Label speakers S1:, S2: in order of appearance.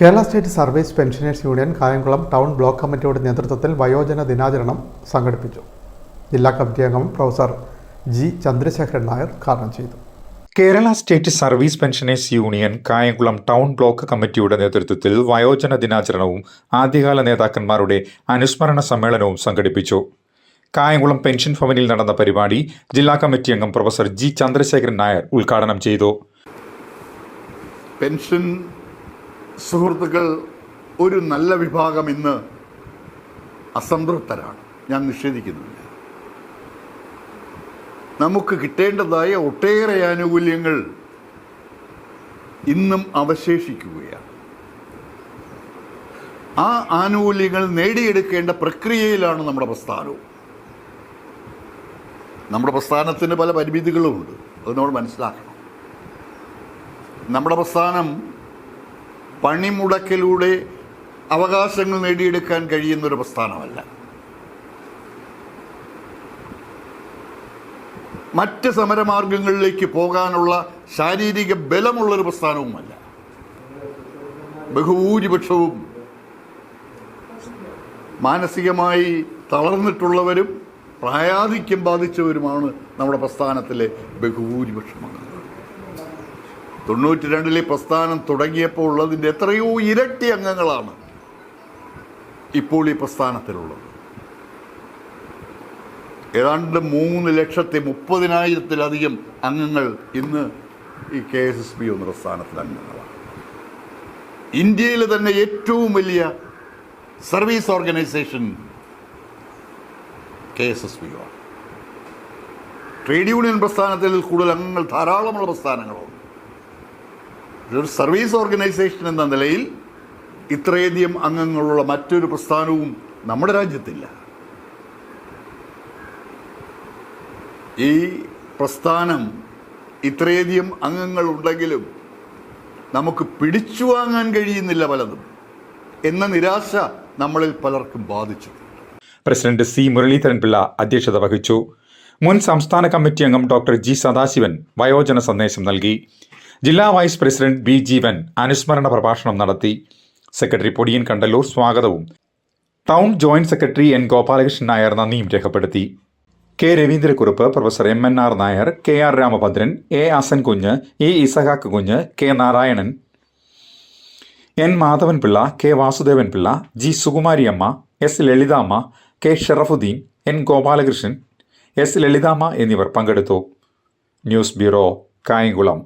S1: Kerala state service pensioners union Kayamkulam town block കമ്മിറ്റിയുടെ നേതൃത്വത്തിൽ വയോജന ദിനാചരണം സംഘടിപ്പിച്ചു. ജില്ലാ കമ്മിറ്റി അംഗം പ്രൊഫസർ ജി ചന്ദ്രശേഖരൻ നായർ ഉദ്ഘാടനം ചെയ്തു.
S2: Kerala state service pensioners union Kayamkulam town block കമ്മിറ്റിയുടെ നേതൃത്വത്തിൽ വയോജന ദിനാചരണവും ആദ്യകാല നേതാക്കന്മാരുടെ അനുസ്മരണ സമ്മേളനവും സംഘടിപ്പിച്ചു. കായംകുളം പെൻഷൻ ഭവനിൽ നടന്ന പരിപാടി ജില്ലാ കമ്മിറ്റി അംഗം പ്രൊഫസർ ജി ചന്ദ്രശേഖരൻ നായർ ഉദ്ഘാടനം ചെയ്തു.
S3: പെൻഷൻ സുഹൃത്തുക്കൾ ഒരു നല്ല വിഭാഗം ഇന്ന് അസംതൃപ്തരാണ്. ഞാൻ നിഷേധിക്കുന്നില്ല. നമുക്ക് കിട്ടേണ്ടതായ ഒട്ടേറെ ആനുകൂല്യങ്ങൾ ഇന്നും അവശേഷിക്കുകയാണ്. ആ ആനുകൂല്യങ്ങൾ നേടിയെടുക്കേണ്ട പ്രക്രിയയിലാണ് നമ്മുടെ പ്രസ്ഥാനവും. നമ്മുടെ പ്രസ്ഥാനത്തിന് പല പരിമിതികളുമുണ്ട്. അതിനോട് മനസ്സിലാക്കണം. നമ്മുടെ പ്രസ്ഥാനം പണിമുടക്കിലൂടെ അവകാശങ്ങൾ നേടിയെടുക്കാൻ കഴിയുന്നൊരു പ്രസ്ഥാനമല്ല. മറ്റ് സമരമാർഗങ്ങളിലേക്ക് പോകാനുള്ള ശാരീരിക ബലമുള്ളൊരു പ്രസ്ഥാനവുമല്ല. ബഹുഭൂരിപക്ഷവും മാനസികമായി തളർന്നിട്ടുള്ളവരും പ്രായാധിക്യം ബാധിച്ചവരുമാണ് നമ്മുടെ പ്രസ്ഥാനത്തിലെ ബഹുഭൂരിപക്ഷം തൊണ്ണൂറ്റി രണ്ടിലെ പ്രസ്ഥാനം തുടങ്ങിയപ്പോൾ ഉള്ളതിന്റെ എത്രയോ ഇരട്ടി അംഗങ്ങളാണ് ഇപ്പോൾ ഈ പ്രസ്ഥാനത്തിലുള്ളത്. ഏതാണ്ട് മൂന്ന് ലക്ഷത്തി മുപ്പതിനായിരത്തിലധികം അംഗങ്ങൾ ഇന്ന് ഈ കെ എസ് എസ് പി എന്ന പ്രസ്ഥാനത്തിൽ അംഗങ്ങളാണ്. ഇന്ത്യയിലെ തന്നെ ഏറ്റവും വലിയ service organisation K S S P ആണ്. ട്രേഡ് യൂണിയൻ പ്രസ്ഥാനത്തിൽ കൂടുതൽ അംഗങ്ങൾ ധാരാളമുള്ള പ്രസ്ഥാനങ്ങളുണ്ട് ഒരു സർവീസ് ഓർഗനൈസേഷൻ എന്ന നിലയിൽ ഇത്രയധികം അംഗങ്ങളുള്ള മറ്റൊരു പ്രസ്ഥാനവും നമ്മുടെ രാജ്യത്തില്ല. ഈ പ്രസ്ഥാനം ഇത്രയധികം അംഗങ്ങൾ ഉണ്ടെങ്കിലും നമുക്ക് പിടിച്ചു വാങ്ങാൻ കഴിയുന്നില്ല പലതും എന്ന നിരാശ നമ്മളിൽ പലർക്കും ബാധിച്ചു
S2: പ്രസിഡന്റ് സി മുരളീധരൻ പിള്ള അധ്യക്ഷത വഹിച്ചു. മുൻ സംസ്ഥാന കമ്മിറ്റി അംഗം ഡോക്ടർ ജി സദാശിവൻ വയോജന സന്ദേശം നൽകി. ജില്ലാ വൈസ് പ്രസിഡന്റ് ബി ജീവൻ അനുസ്മരണ പ്രഭാഷണം നടത്തി സെക്രട്ടറി പൊടിയൻ കണ്ടല്ലൂർ സ്വാഗതവും. Town joint secretary N Gopalakrishnan Nair നന്ദിയും രേഖപ്പെടുത്തി. K Raveendrakurup professor M N R Nair K R Ramabhadran A Asan Kunju E Ishaq Kunju K Narayanan. N Madhavan Pillai K Vasudevan Pillai G Sukumariamma S Lalithamma K Sharafuddin N Gopalakrishnan S Lalithamma എന്നിവർ പങ്കെടുത്തു. News bureau Kayamkulam.